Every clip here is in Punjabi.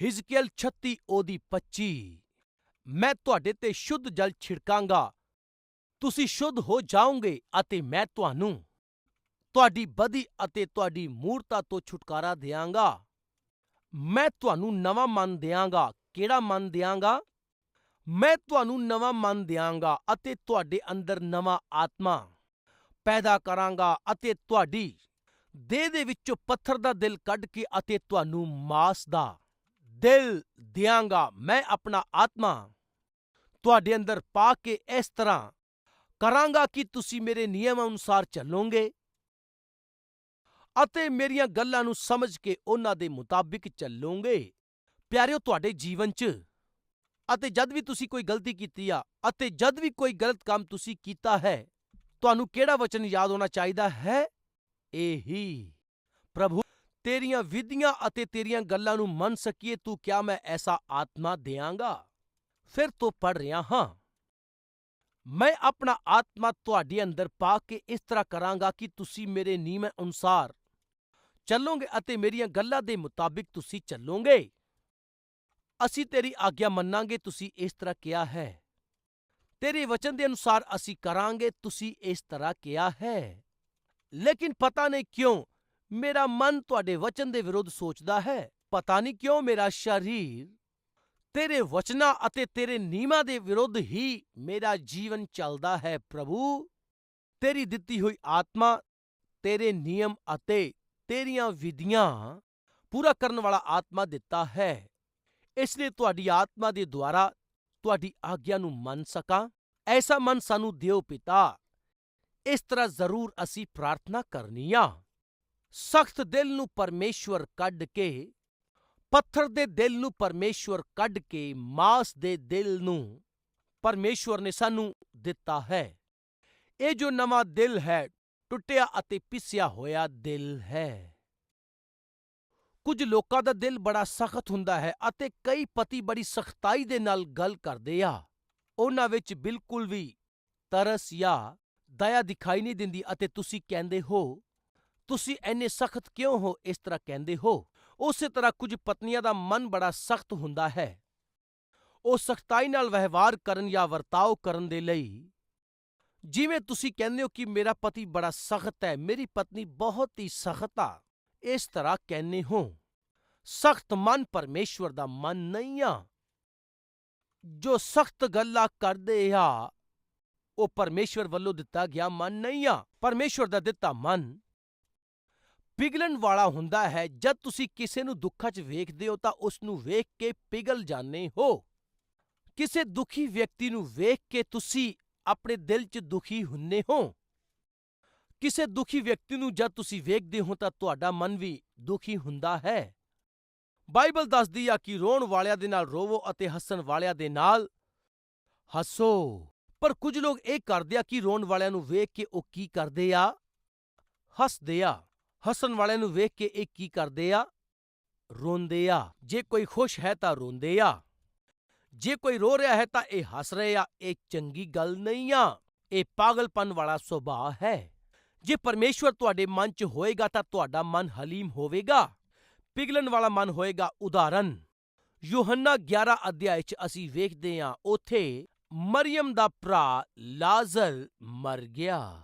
ਹਿਜ਼ਕੀਅਲ 36 ਉਹਦੀ 25 ਮੈਂ ਤੁਹਾਡੇ ਤੇ ਸ਼ੁੱਧ ਜਲ ਛਿੜਕਾਂਗਾ। ਤੁਸੀਂ ਸ਼ੁੱਧ ਹੋ ਜਾਓਗੇ ਅਤੇ ਮੈਂ ਤੁਹਾਨੂੰ ਤੁਹਾਡੀ ਬਦੀ ਅਤੇ ਤੁਹਾਡੀ ਮੂਰਤਾ ਤੋਂ ਛੁਟਕਾਰਾ ਦਿਆਂਗਾ। ਮੈਂ ਤੁਹਾਨੂੰ ਨਵਾਂ ਮਨ ਦਿਆਂਗਾ। ਕਿਹੜਾ ਮਨ ਦਿਆਂਗਾ? ਮੈਂ ਤੁਹਾਨੂੰ ਨਵਾਂ ਮਨ ਦਿਆਂਗਾ ਅਤੇ ਤੁਹਾਡੇ ਅੰਦਰ ਨਵਾਂ ਆਤਮਾ ਪੈਦਾ ਕਰਾਂਗਾ ਅਤੇ ਤੁਹਾਡੀ ਦੇਹ ਦੇ ਵਿੱਚੋਂ ਪੱਥਰ ਦਾ ਦਿਲ ਕੱਢ ਕੇ ਅਤੇ ਤੁਹਾਨੂੰ ਮਾਸ ਦਾ ਦਿਲ ਦਿਆਂਗਾ, ਮੈਂ ਆਪਣਾ ਆਤਮਾ ਤੁਹਾਡੇ ਅੰਦਰ ਪਾ ਕੇ ਇਸ ਤਰ੍ਹਾਂ ਕਰਾਂਗਾ ਕਿ ਤੁਸੀਂ ਮੇਰੇ ਨਿਯਮ ਅਨੁਸਾਰ ਚੱਲੋਗੇ ਅਤੇ ਮੇਰੀਆਂ ਗੱਲਾਂ ਨੂੰ ਸਮਝ ਕੇ ਉਹਨਾਂ ਦੇ ਮੁਤਾਬਿਕ ਚੱਲੋਗੇ। ਪਿਆਰਿਓ, ਤੁਹਾਡੇ ਜੀਵਨ 'ਚ ਅਤੇ ਜਦ ਵੀ ਤੁਸੀਂ ਕੋਈ ਗਲਤੀ ਕੀਤੀ ਆ ਅਤੇ ਜਦ ਵੀ ਕੋਈ ਗਲਤ ਕੰਮ ਤੁਸੀਂ ਕੀਤਾ ਹੈ, ਤੁਹਾਨੂੰ ਕਿਹੜਾ ਵਚਨ ਯਾਦ ਹੋਣਾ ਚਾਹੀਦਾ ਹੈ? ਇਹੀ। ਪ੍ਰਭੂ ਤੇਰੀਆਂ ਵਿਧੀਆਂ ਅਤੇ ਤੇਰੀਆਂ ਗੱਲਾਂ ਨੂੰ ਮੰਨ ਸਕੀਏ, ਤੂੰ ਕਿਆ ਮੈਂ ਐਸਾ ਆਤਮਾ ਦਿਆਂਗਾ? ਫਿਰ ਤੋਂ ਪੜ ਰਿਹਾ ਹਾਂ। ਮੈਂ ਆਪਣਾ ਆਤਮਾ ਤੁਹਾਡੇ ਅੰਦਰ ਪਾ ਕੇ ਇਸ ਤਰ੍ਹਾਂ ਕਰਾਂਗਾ ਕਿ ਤੁਸੀਂ ਮੇਰੇ ਨਿਯਮ ਅਨੁਸਾਰ ਚੱਲੋਗੇ ਅਤੇ ਮੇਰੀਆਂ ਗੱਲਾਂ ਦੇ ਮੁਤਾਬਿਕ ਤੁਸੀਂ ਚੱਲੋਗੇ। ਅਸੀਂ ਤੇਰੀ ਆਗਿਆ ਮੰਨਾਂਗੇ, ਤੁਸੀਂ ਇਸ ਤਰ੍ਹਾਂ ਕਿਹਾ ਹੈ। ਤੇਰੇ ਵਚਨ ਦੇ ਅਨੁਸਾਰ ਅਸੀਂ ਕਰਾਂਗੇ, ਤੁਸੀਂ ਇਸ ਤਰ੍ਹਾਂ ਕਿਹਾ ਹੈ। ਲੇਕਿਨ ਪਤਾ ਨਹੀਂ ਕਿਉਂ ਮੇਰਾ ਮਨ ਤੁਹਾਡੇ ਵਚਨ ਦੇ ਵਿਰੁੱਧ ਸੋਚਦਾ ਹੈ। ਪਤਾ ਨਹੀਂ ਕਿਉਂ ਮੇਰਾ ਸਰੀਰ ਤੇਰੇ ਵਚਨਾਂ ਅਤੇ ਤੇਰੇ ਨਿਯਮਾਂ ਦੇ ਵਿਰੁੱਧ ਹੀ ਮੇਰਾ ਜੀਵਨ ਚੱਲਦਾ ਹੈ ਪ੍ਰਭੂ। ਤੇਰੀ ਦਿੱਤੀ ਹੋਈ ਆਤਮਾ, ਤੇਰੇ ਨਿਯਮ ਅਤੇ ਤੇਰੀਆਂ ਵਿਧੀਆਂ ਪੂਰਾ ਕਰਨ ਵਾਲਾ ਆਤਮਾ ਦਿੱਤਾ ਹੈ। ਇਸ ਲਈ ਤੁਹਾਡੀ ਆਤਮਾ ਦੇ ਦੁਆਰਾ ਤੁਹਾਡੀ ਆਗਿਆ ਨੂੰ ਮੰਨ ਸਕਾਂ। ਐਸਾ ਮਨ ਸਾਨੂੰ ਦਿਓ ਪਿਤਾ। ਇਸ ਤਰ੍ਹਾਂ ਜ਼ਰੂਰ ਅਸੀਂ ਪ੍ਰਾਰਥਨਾ ਕਰਨੀ ਆ। ਸਖਤ ਦਿਲ ਨੂੰ ਪਰਮੇਸ਼ਵਰ ਕੱਢ ਕੇ, ਪੱਥਰ ਦੇ ਦਿਲ ਨੂੰ ਪਰਮੇਸ਼ਵਰ ਕੱਢ ਕੇ, ਮਾਸ ਦੇ ਦਿਲ ਨੂੰ ਪਰਮੇਸ਼ਵਰ ਨੇ ਸਾਨੂੰ ਦਿੱਤਾ ਹੈ। ਇਹ ਜੋ ਨਵਾਂ ਦਿਲ ਹੈ, ਟੁੱਟਿਆ ਅਤੇ ਪਿਸਿਆ ਹੋਇਆ ਦਿਲ ਹੈ। ਕੁਝ ਲੋਕਾਂ ਦਾ ਦਿਲ ਬੜਾ ਸਖਤ ਹੁੰਦਾ ਹੈ ਅਤੇ ਕਈ ਪਤੀ ਬੜੀ ਸਖਤਾਈ ਦੇ ਨਾਲ ਗੱਲ ਕਰਦੇ ਆ। ਉਹਨਾਂ ਵਿੱਚ ਬਿਲਕੁਲ ਵੀ ਤਰਸ ਜਾਂ ਦਇਆ ਦਿਖਾਈ ਨਹੀਂ ਦਿੰਦੀ ਅਤੇ ਤੁਸੀਂ ਕਹਿੰਦੇ ਹੋ ਤੁਸੀਂ ਐਨੇ ਸਖਤ ਕਿਉਂ ਹੋ ਇਸ ਤਰ੍ਹਾਂ ਕਹਿੰਦੇ ਹੋ? ਉਸੇ ਤਰ੍ਹਾਂ ਕੁਝ ਪਤਨੀਆਂ ਦਾ ਮਨ ਬੜਾ ਸਖਤ ਹੁੰਦਾ ਹੈ। ਉਹ ਸਖਤਾਈ ਨਾਲ ਵਿਵਹਾਰ ਕਰਨ ਜਾਂ ਵਰਤਾਓ ਕਰਨ ਦੇ ਲਈ। ਜਿਵੇਂ ਤੁਸੀਂ ਕਹਿੰਦੇ ਹੋ ਕਿ ਮੇਰਾ ਪਤੀ ਬੜਾ ਸਖਤ ਹੈ, ਮੇਰੀ ਪਤਨੀ ਬਹੁਤ ਹੀ ਸਖਤ ਆ, ਇਸ ਤਰ੍ਹਾਂ ਕਹਿੰਦੇ ਹੋ। ਸਖਤ ਮਨ ਪਰਮੇਸ਼ਵਰ ਦਾ ਮਨ ਨਹੀਂ ਆ। ਜੋ ਸਖਤ ਗੱਲਾਂ ਕਰਦੇ ਆ, ਉਹ ਪਰਮੇਸ਼ਵਰ ਵੱਲੋਂ ਦਿੱਤਾ ਗਿਆ ਮਨ ਨਹੀਂ ਆ। ਪਰਮੇਸ਼ਵਰ ਦਾ ਦਿੱਤਾ ਮਨ ਪਿਘਲਣ ਵਾਲਾ ਹੁੰਦਾ ਹੈ। ਜਦ ਤੁਸੀਂ ਕਿਸੇ ਨੂੰ ਦੁੱਖਾਂ 'ਚ ਵੇਖਦੇ ਹੋ, ਤਾਂ ਉਸ ਨੂੰ ਵੇਖ ਕੇ ਪਿਘਲ ਜਾਂਦੇ ਹੋ। ਕਿਸੇ ਦੁਖੀ ਵਿਅਕਤੀ ਨੂੰ ਵੇਖ ਕੇ ਤੁਸੀਂ ਆਪਣੇ ਦਿਲ 'ਚ ਦੁਖੀ ਹੁੰਨੇ ਹੋ। ਕਿਸੇ ਦੁਖੀ ਵਿਅਕਤੀ ਨੂੰ ਜਦ ਤੁਸੀਂ ਵੇਖਦੇ ਹੋ, ਤਾਂ ਤੁਹਾਡਾ ਮਨ ਵੀ ਦੁਖੀ ਹੁੰਦਾ ਹੈ। ਬਾਈਬਲ ਦੱਸਦੀ ਆ ਕਿ ਰੋਣ ਵਾਲਿਆਂ ਦੇ ਨਾਲ ਰੋਵੋ ਅਤੇ ਹੱਸਣ ਵਾਲਿਆਂ ਦੇ ਨਾਲ ਹੱਸੋ। ਪਰ ਕੁਝ ਲੋਕ ਇਹ ਕਰਦੇ ਆ ਕਿ ਰੋਣ ਵਾਲਿਆਂ ਨੂੰ ਵੇਖ ਕੇ ਉਹ ਕੀ ਕਰਦੇ ਆ? ਹੱਸਦੇ ਆ। ਹੱਸਣ ਵਾਲਿਆਂ ਨੂੰ ਵੇਖ ਕੇ ਇਹ ਕੀ ਕਰਦੇ ਆ? ਰੋਂਦੇ ਆ। ਜੇ ਕੋਈ ਖੁਸ਼ ਹੈ ਤਾਂ ਰੋਂਦੇ ਆ। ਜੇ ਕੋਈ ਰੋ ਰਿਹਾ ਹੈ ਤਾਂ ਇਹ ਹੱਸ ਰਹੇ ਆ। ਇਹ ਚੰਗੀ ਗੱਲ ਨਹੀਂ ਆ। ਇਹ ਪਾਗਲਪਨ ਵਾਲਾ ਸੁਭਾਅ ਹੈ। ਜੇ ਪਰਮੇਸ਼ਵਰ ਤੁਹਾਡੇ ਮਨ 'ਚ ਹੋਏਗਾ ਤਾਂ ਤੁਹਾਡਾ ਮਨ ਹਲੀਮ ਹੋਵੇਗਾ। ਪਿਘਲਣ ਵਾਲਾ ਮਨ ਹੋਏਗਾ। ਉਦਾਹਰਨ, ਯੋਹੰਨਾ 11 ਅਧਿਆਇ 'ਚ ਅਸੀਂ ਵੇਖਦੇ ਹਾਂ, ਉਥੇ ਮਰੀਮ ਦਾ ਭਰਾ ਲਾਜ਼ਰ ਮਰ ਗਿਆ।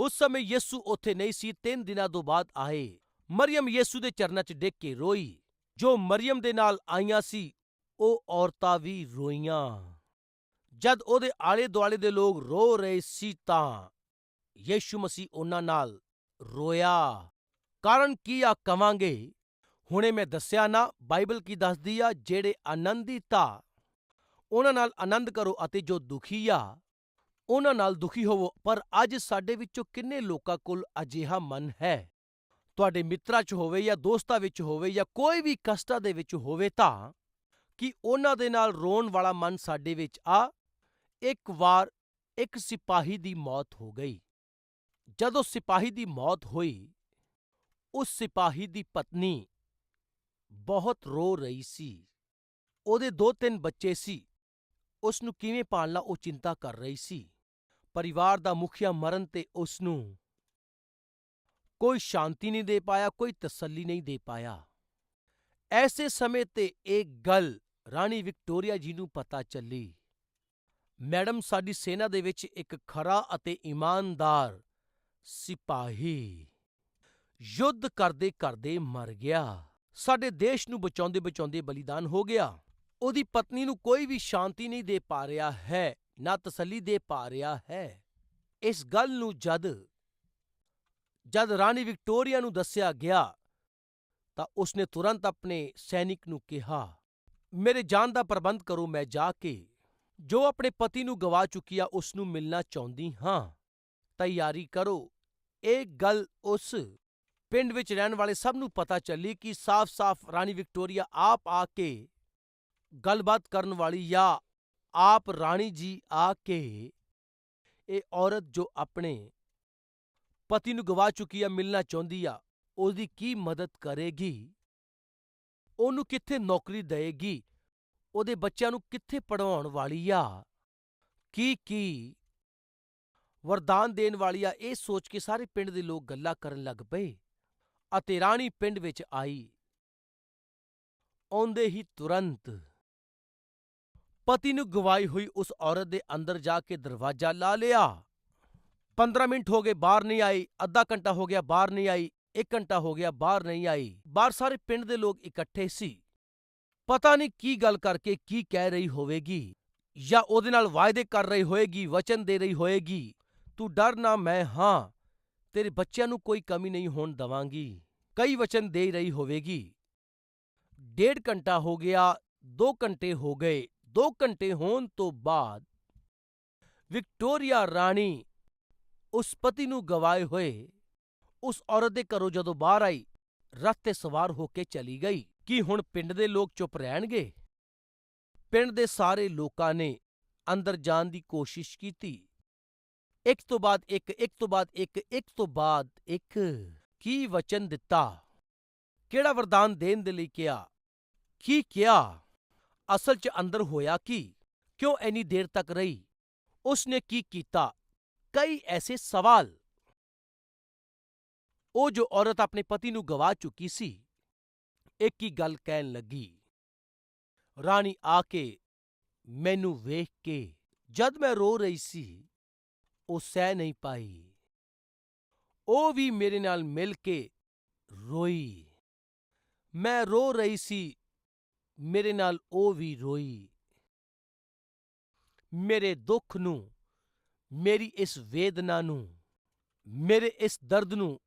ਉਸ ਸਮੇਂ ਯਿਸੂ ਉੱਥੇ ਨਹੀਂ ਸੀ, ਤਿੰਨ ਦਿਨਾਂ ਤੋਂ ਬਾਅਦ ਆਏ। ਮਰੀਮ ਯਿਸੂ ਦੇ ਚਰਨਾਂ 'ਚ ਡਿੱਗ ਕੇ ਰੋਈ। ਜੋ ਮਰੀਮ ਦੇ ਨਾਲ ਆਈਆਂ ਸੀ, ਉਹ ਔਰਤਾਂ ਵੀ ਰੋਈਆਂ। ਜਦ ਉਹਦੇ ਆਲੇ ਦੁਆਲੇ ਦੇ ਲੋਕ ਰੋ ਰਹੇ ਸੀ ਤਾਂ ਯੀਸ਼ੂ ਮਸੀਹ ਉਹਨਾਂ ਨਾਲ ਰੋਇਆ। ਕਾਰਨ ਕੀ ਆ ਕਵਾਂਗੇ? ਹੁਣੇ ਮੈਂ ਦੱਸਿਆ ਨਾ, ਬਾਈਬਲ ਕੀ ਦੱਸਦੀ ਆ, ਜਿਹੜੇ ਆਨੰਦਿਤ ਆ, ਉਹਨਾਂ ਨਾਲ ਆਨੰਦ ਕਰੋ ਅਤੇ ਜੋ ਦੁਖੀ ਆ ਉਹਨਾਂ ਨਾਲ ਦੁਖੀ ਹੋਵੋ, ਪਰ ਅੱਜ ਸਾਡੇ ਵਿੱਚੋਂ ਕਿੰਨੇ ਲੋਕਾਂ ਕੋਲ ਅਜਿਹਾ ਮਨ ਹੈ? ਤੁਹਾਡੇ ਮਿੱਤਰਾਂ 'ਚ ਹੋਵੇ ਜਾਂ ਦੋਸਤਾਂ ਵਿੱਚ ਹੋਵੇ ਜਾਂ ਕੋਈ ਵੀ ਕਸ਼ਟਾਂ ਦੇ ਵਿੱਚ ਹੋਵੇ ਤਾਂ ਕਿ ਉਹਨਾਂ ਦੇ ਨਾਲ ਰੋਣ ਵਾਲਾ ਮਨ ਸਾਡੇ ਵਿੱਚ ਆ। ਇੱਕ ਵਾਰ ਇੱਕ ਸਿਪਾਹੀ ਦੀ ਮੌਤ ਹੋ ਗਈ। ਜਦੋਂ ਸਿਪਾਹੀ ਦੀ ਮੌਤ ਹੋਈ, ਉਸ ਸਿਪਾਹੀ ਦੀ ਪਤਨੀ ਬਹੁਤ ਰੋ ਰਹੀ ਸੀ। ਉਹਦੇ ਦੋ ਤਿੰਨ ਬੱਚੇ ਸੀ। ਉਸ ਨੂੰ ਕਿਵੇਂ ਪਾਲਣਾ ਉਹ ਚਿੰਤਾ ਕਰ ਰਹੀ ਸੀ। ਪਰਿਵਾਰ ਦਾ ਮੁਖੀਆ ਮਰਨ ਤੇ ਉਸ ਨੂੰ ਕੋਈ ਸ਼ਾਂਤੀ ਨਹੀਂ ਦੇ ਪਾਇਆ, ਕੋਈ ਤਸੱਲੀ ਨਹੀਂ ਦੇ ਪਾਇਆ। ਐਸੇ ਸਮੇਂ ਤੇ ਇਹ ਗੱਲ ਰਾਣੀ ਵਿਕਟੋਰੀਆ ਜੀ ਨੂੰ ਪਤਾ ਚੱਲੀ। ਮੈਡਮ, ਸਾਡੀ ਸੈਨਾ ਦੇ ਵਿੱਚ ਇੱਕ ਖਰਾ ਅਤੇ ਇਮਾਨਦਾਰ ਸਿਪਾਹੀ ਯੁੱਧ ਕਰਦੇ ਕਰਦੇ ਮਰ ਗਿਆ। ਸਾਡੇ ਦੇਸ਼ ਨੂੰ ਬਚਾਉਂਦੇ ਬਚਾਉਂਦੇ ਬਲੀਦਾਨ ਹੋ ਗਿਆ। ਉਹਦੀ ਪਤਨੀ ਨੂੰ ਕੋਈ ਵੀ ਸ਼ਾਂਤੀ ਨਹੀਂ ਦੇ ਪਾ ਰਿਹਾ ਹੈ। ਨਾ ਤਸੱਲੀ ਦੇ ਪਾ ਰਿਹਾ ਹੈ। ਇਸ ਗੱਲ ਨੂੰ ਜਦ ਜਦ ਰਾਣੀ ਵਿਕਟੋਰੀਆ ਨੂੰ ਦੱਸਿਆ ਗਿਆ, ਤਾਂ ਉਸਨੇ ਤੁਰੰਤ ਆਪਣੇ ਸੈਨਿਕ ਨੂੰ ਕਿਹਾ, ਮੇਰੇ ਜਾਨ ਦਾ ਪ੍ਰਬੰਧ ਕਰੋ, ਮੈਂ ਜਾ ਕੇ ਜੋ ਆਪਣੇ ਪਤੀ ਨੂੰ ਗਵਾ ਚੁੱਕੀ ਆ, ਉਸ ਨੂੰ ਮਿਲਣਾ ਚਾਹੁੰਦੀ ਹਾਂ। ਤਿਆਰੀ ਕਰੋ। ਇਹ ਗੱਲ ਉਸ ਪਿੰਡ ਵਿੱਚ ਰਹਿਣ ਵਾਲੇ ਸਭ ਨੂੰ ਪਤਾ ਚੱਲੀ ਕਿ ਸਾਫ਼-ਸਾਫ਼ ਰਾਣੀ ਵਿਕਟੋਰੀਆ ਆਪ ਆ ਕੇ ਗੱਲਬਾਤ ਕਰਨ ਵਾਲੀ ਜਾਂ ਆਪ ਰਾਣੀ ਜੀ ਆ ਕੇ ਇਹ ਔਰਤ ਜੋ ਆਪਣੇ ਪਤੀ ਨੂੰ ਗਵਾ ਚੁੱਕੀ ਆ, ਮਿਲਣਾ ਚਾਹੁੰਦੀ ਆ, ਉਹਦੀ ਕੀ ਮਦਦ ਕਰੇਗੀ? ਉਹਨੂੰ ਕਿੱਥੇ ਨੌਕਰੀ ਦੇਏਗੀ? ਉਹਦੇ ਬੱਚਿਆਂ ਨੂੰ ਕਿੱਥੇ ਪੜਾਉਣ ਵਾਲੀ ਆ? ਕੀ ਕੀ ਵਰਦਾਨ ਦੇਣ ਵਾਲੀ ਆ? ਇਹ ਸੋਚ ਕੇ ਸਾਰੇ ਪਿੰਡ ਦੇ ਲੋਕ ਗੱਲਾਂ ਕਰਨ ਲੱਗ ਪਏ ਅਤੇ ਰਾਣੀ ਪਿੰਡ ਵਿੱਚ ਆਈ। ਆਉਂਦੇ ਹੀ ਤੁਰੰਤ ਪਤੀ ਨੂੰ ਗਵਾਈ ਹੋਈ ਉਸ ਔਰਤ ਦੇ ਅੰਦਰ ਜਾ ਕੇ ਦਰਵਾਜ਼ਾ ਲਾ ਲਿਆ। 15 ਮਿੰਟ ਹੋ ਗਏ, ਬਾਹਰ ਨਹੀਂ ਆਈ। ਅੱਧਾ ਘੰਟਾ ਹੋ ਗਿਆ, ਬਾਹਰ ਨਹੀਂ ਆਈ। 1 ਘੰਟਾ ਹੋ ਗਿਆ, ਬਾਹਰ ਨਹੀਂ ਆਈ। ਬਾਹਰ ਸਾਰੇ ਪਿੰਡ ਦੇ ਲੋਕ ਇਕੱਠੇ ਸੀ। ਪਤਾ ਨਹੀਂ ਕੀ ਗੱਲ ਕਰਕੇ ਕੀ ਕਹਿ ਰਹੀ ਹੋਵੇਗੀ ਜਾਂ ਉਹਦੇ ਨਾਲ ਵਾਅਦੇ ਕਰ ਰਹੀ ਹੋਏਗੀ, ਵਚਨ ਦੇ ਰਹੀ ਹੋਏਗੀ। ਤੂੰ ਡਰ ਨਾ, ਮੈਂ ਹਾਂ। ਤੇਰੇ ਬੱਚਿਆਂ ਨੂੰ ਕੋਈ ਕਮੀ ਨਹੀਂ ਹੋਣ ਦਵਾਂਗੀ। ਕਈ ਵਚਨ ਦੇ ਰਹੀ ਹੋਵੇਗੀ। ਡੇਢ ਘੰਟਾ ਹੋ ਗਿਆ 2 ਘੰਟੇ ਹੋ ਗਏ। 2 ਘੰਟੇ ਹੋਣ ਤੋਂ ਬਾਅਦ ਵਿਕਟੋਰੀਆ ਰਾਣੀ ਉਸ ਪਤੀ ਨੂੰ ਗਵਾਏ ਹੋਏ ਉਸ ਔਰਤ ਦੇ ਘਰੋਂ ਜਦੋਂ ਬਾਹਰ ਆਈ ਰਥ ਤੇ ਸਵਾਰ ਹੋ ਕੇ ਚਲੀ ਗਈ ਕੀ ਹੁਣ ਪਿੰਡ ਦੇ ਲੋਕ ਚੁੱਪ ਰਹਿਣਗੇ ਪਿੰਡ ਦੇ ਸਾਰੇ ਲੋਕਾਂ ਨੇ ਅੰਦਰ ਜਾਣ ਦੀ ਕੋਸ਼ਿਸ਼ ਕੀਤੀ ਇੱਕ ਤੋਂ ਬਾਅਦ ਇੱਕ ਇੱਕ ਤੋਂ ਬਾਅਦ ਇੱਕ ਇੱਕ ਤੋਂ ਬਾਅਦ ਇੱਕ ਕੀ ਵਚਨ ਦਿੱਤਾ ਕਿਹੜਾ ਵਰਦਾਨ ਦੇਣ ਦੇ ਲਈ ਕਿਹਾ ਕੀ ਕਿਹਾ ਅਸਲ 'ਚ ਅੰਦਰ ਹੋਇਆ ਕੀ? ਕਿਉਂ ਇੰਨੀ ਦੇਰ ਤੱਕ ਰਹੀ? ਉਸਨੇ ਕੀ ਕੀਤਾ? ਕਈ ਐਸੇ ਸਵਾਲ। ਉਹ ਜੋ ਔਰਤ ਆਪਣੇ ਪਤੀ ਨੂੰ ਗਵਾ ਚੁੱਕੀ ਸੀ, ਇੱਕ ਹੀ ਗੱਲ ਕਹਿਣ ਲੱਗੀ, ਰਾਣੀ ਆ ਕੇ ਮੈਨੂੰ ਵੇਖ ਕੇ ਜਦ ਮੈਂ ਰੋ ਰਹੀ ਸੀ, ਉਹ ਸਹਿ ਨਹੀਂ ਪਾਈ। ਉਹ ਵੀ ਮੇਰੇ ਨਾਲ ਮਿਲ ਕੇ ਰੋਈ। ਮੈਂ ਰੋ ਰਹੀ ਸੀ ਮੇਰੇ ਨਾਲ ਉਹ ਵੀ ਰੋਈ। ਮੇਰੇ ਦੁੱਖ ਨੂੰ, ਮੇਰੀ ਇਸ ਵੇਦਨਾ ਨੂੰ, ਮੇਰੇ ਇਸ ਦਰਦ ਨੂੰ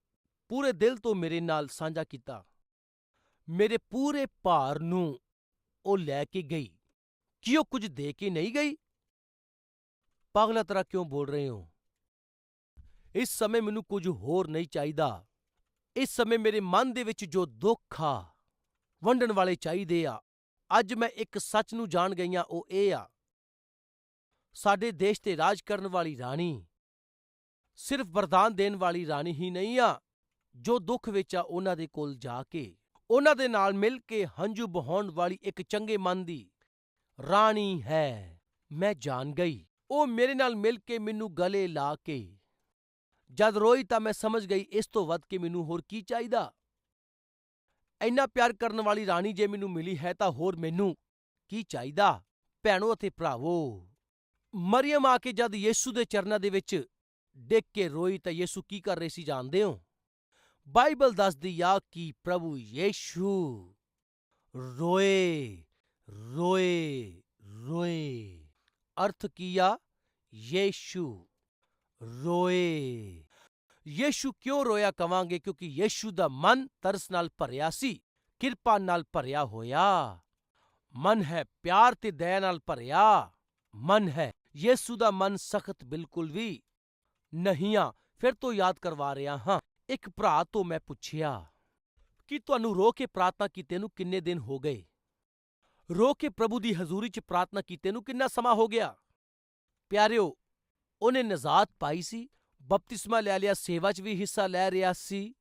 ਪੂਰੇ ਦਿਲ ਤੋਂ ਮੇਰੇ ਨਾਲ ਸਾਂਝਾ ਕੀਤਾ। ਮੇਰੇ ਪੂਰੇ ਭਾਰ ਨੂੰ ਉਹ ਲੈ ਕੇ ਗਈ ਕੀ ਉਹ ਕੁਝ ਦੇ ਕੇ ਨਹੀਂ ਗਈ। ਪਾਗਲਾ ਤਰ੍ਹਾਂ ਕਿਉਂ ਬੋਲ ਰਹੇ ਹੋ? ਇਸ ਸਮੇਂ ਮੈਨੂੰ ਕੁਝ ਹੋਰ ਨਹੀਂ ਚਾਹੀਦਾ। ਇਸ ਸਮੇਂ ਮੇਰੇ ਮਨ ਦੇ ਵਿੱਚ ਜੋ ਦੁੱਖ ਆ, ਵੰਡਣ ਵਾਲੇ ਚਾਹੀਦੇ ਆ। ਅੱਜ ਮੈਂ ਇੱਕ ਸੱਚ ਨੂੰ ਜਾਣ ਗਈ ਹਾਂ ਉਹ ਇਹ ਆ। ਸਾਡੇ ਦੇਸ਼ ਤੇ ਰਾਜ ਕਰਨ ਵਾਲੀ ਰਾਣੀ। ਸਿਰਫ ਵਰਦਾਨ ਦੇਣ ਵਾਲੀ ਰਾਣੀ ਹੀ ਨਹੀਂ ਆ, ਜੋ ਦੁੱਖ ਵਿੱਚ ਆ, ਉਹਨਾਂ ਦੇ ਕੋਲ ਜਾ ਕੇ, ਉਹਨਾਂ ਦੇ ਨਾਲ ਮਿਲ ਕੇ ਹੰਝੂ ਬਹਾਉਣ ਵਾਲੀ ਇੱਕ ਚੰਗੇ ਮਨ ਦੀ ਰਾਣੀ ਹੈ। ਮੈਂ ਜਾਣ ਗਈ। ਉਹ ਮੇਰੇ ਨਾਲ ਮਿਲ ਕੇ ਮੈਨੂੰ ਗਲੇ ਲਾ ਕੇ। ਜਦ ਰੋਈ ਤਾਂ ਮੈਂ ਸਮਝ ਗਈ, ਇਸ ਤੋਂ ਵੱਧ ਕੇ ਮੈਨੂੰ ਹੋਰ ਕੀ ਚਾਹੀਦਾ? ਇੰਨਾ ਪਿਆਰ ਕਰਨ ਵਾਲੀ ਰਾਣੀ ਜੇ ਮੈਨੂੰ ਮਿਲੀ ਹੈ ਤਾਂ ਹੋਰ ਮੈਨੂੰ ਕੀ ਚਾਹੀਦਾ? ਭੈਣੋ ਅਤੇ ਭਰਾਵੋ ਮਰੀਮ ਆ ਕੇ ਜਦ ਯੀਸ਼ੂ ਦੇ ਚਰਨਾਂ ਦੇ ਵਿੱਚ ਡਿੱਗ ਕੇ ਰੋਈ ਤਾਂ ਯੀਸ਼ੂ ਕੀ ਕਰ ਰਹੇ ਸੀ ਜਾਣਦੇ ਹੋ? ਬਾਈਬਲ ਦੱਸਦੀ ਆ ਕਿ ਪ੍ਰਭੂ ਯੀਸ਼ੂ ਰੋਏ ਰੋਏ ਰੋਏ। ਅਰਥ ਕੀ ਆ? ਯੀਸ਼ੂ ਰੋਏ। ਯੀਸ਼ੂ ਕਿਉਂ ਰੋਇਆ ਕਵਾਂਗੇ? ਕਿਉਂਕਿ ਯੀਸ਼ੂ ਦਾ ਮਨ ਤਰਸ ਨਾਲ ਭਰਿਆ ਸੀ, ਕਿਰਪਾ ਨਾਲ ਭਰਿਆ ਹੋਇਆ। ਮਨ ਹੈ ਪਿਆਰ ਤੇ ਦਇਆ ਨਾਲ ਭਰਿਆ। ਮਨ ਹੈ, ਯੀਸ਼ੂ ਦਾ ਮਨ ਸਖਤ ਬਿਲਕੁਲ ਵੀ ਨਹੀਂ ਆ। ਫਿਰ ਤੋਂ ਯਾਦ ਕਰਵਾ ਰਿਹਾ ਹਾਂ, ਇੱਕ ਭਰਾ ਤੋਂ ਮੈਂ ਪੁੱਛਿਆ, ਕਿ ਤੁਹਾਨੂੰ ਰੋ ਕੇ ਪ੍ਰਾਰਥਨਾ ਕੀਤੇ ਨੂੰ ਕਿੰਨੇ ਦਿਨ ਹੋ ਗਏ? ਰੋ ਕੇ ਪ੍ਰਭੂ ਦੀ ਹਜ਼ੂਰੀ 'ਚ ਪ੍ਰਾਰਥਨਾ ਕੀਤੇ ਨੂੰ ਕਿੰਨਾ ਸਮਾਂ ਹੋ ਗਿਆ? ਪਿਆਰਿਓ, ਉਹਨੇ ਨਜ਼ਾਤ ਪਾਈ ਸੀ। ਬਪਤਿਸਮਾ ਲੈ ਲਿਆ, ਸੇਵਾ 'ਚ ਵੀ ਹਿੱਸਾ ਲੈ ਰਿਹਾ ਸੀ।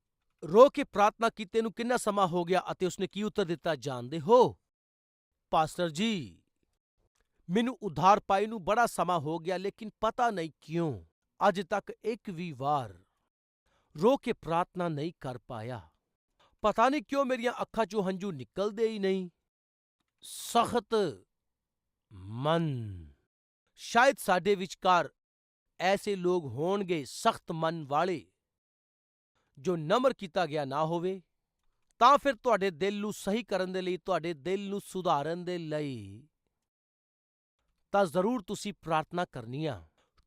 ਰੋ ਕੇ ਪ੍ਰਾਰਥਨਾ ਕੀਤੇ ਨੂੰ ਕਿੰਨਾ ਸਮਾਂ ਹੋ ਗਿਆ ਅਤੇ ਉਸਨੇ ਕੀ ਉੱਤਰ ਦਿੱਤਾ ਜਾਣਦੇ ਹੋ? ਪਾਸਟਰ ਜੀ, ਮੈਨੂੰ ਉਧਾਰ ਪਾਈ ਨੂੰ ਬੜਾ ਸਮਾਂ ਹੋ ਗਿਆ, ਲੇਕਿਨ ਪਤਾ ਨਹੀਂ ਕਿਉਂ? ਅੱਜ ਤੱਕ ਇੱਕ ਵੀ ਵਾਰ ਰੋ ਕੇ ਪ੍ਰਾਰਥਨਾ ਨਹੀਂ ਕਰ ਪਾਇਆ। ਪਤਾ ਨਹੀਂ ਕਿਉਂ ਮੇਰੀਆਂ ਅੱਖਾਂ 'ਚੋਂ ਹੰਝੂ ਨਿਕਲਦੇ ਹੀ ਨਹੀਂ। ਸਖਤ ਮਨ। ਸ਼ਾਇਦ ਸਾਡੇ ਵਿਚਕਾਰ ਐਸੇ ਲੋਕ ਹੋਣਗੇ ਸਖਤ ਮਨ ਵਾਲੇ ਜੋ ਨਮਰ ਕੀਤਾ ਗਿਆ ਨਾ ਹੋਵੇ, ਤਾਂ ਫਿਰ ਤੁਹਾਡੇ ਦਿਲ ਨੂੰ ਸਹੀ ਕਰਨ ਦੇ ਲਈ, ਤੁਹਾਡੇ ਦਿਲ ਨੂੰ ਸੁਧਾਰਨ ਦੇ ਲਈ ਤਾਂ ਜ਼ਰੂਰ ਤੁਸੀਂ ਪ੍ਰਾਰਥਨਾ ਕਰਨੀ ਆ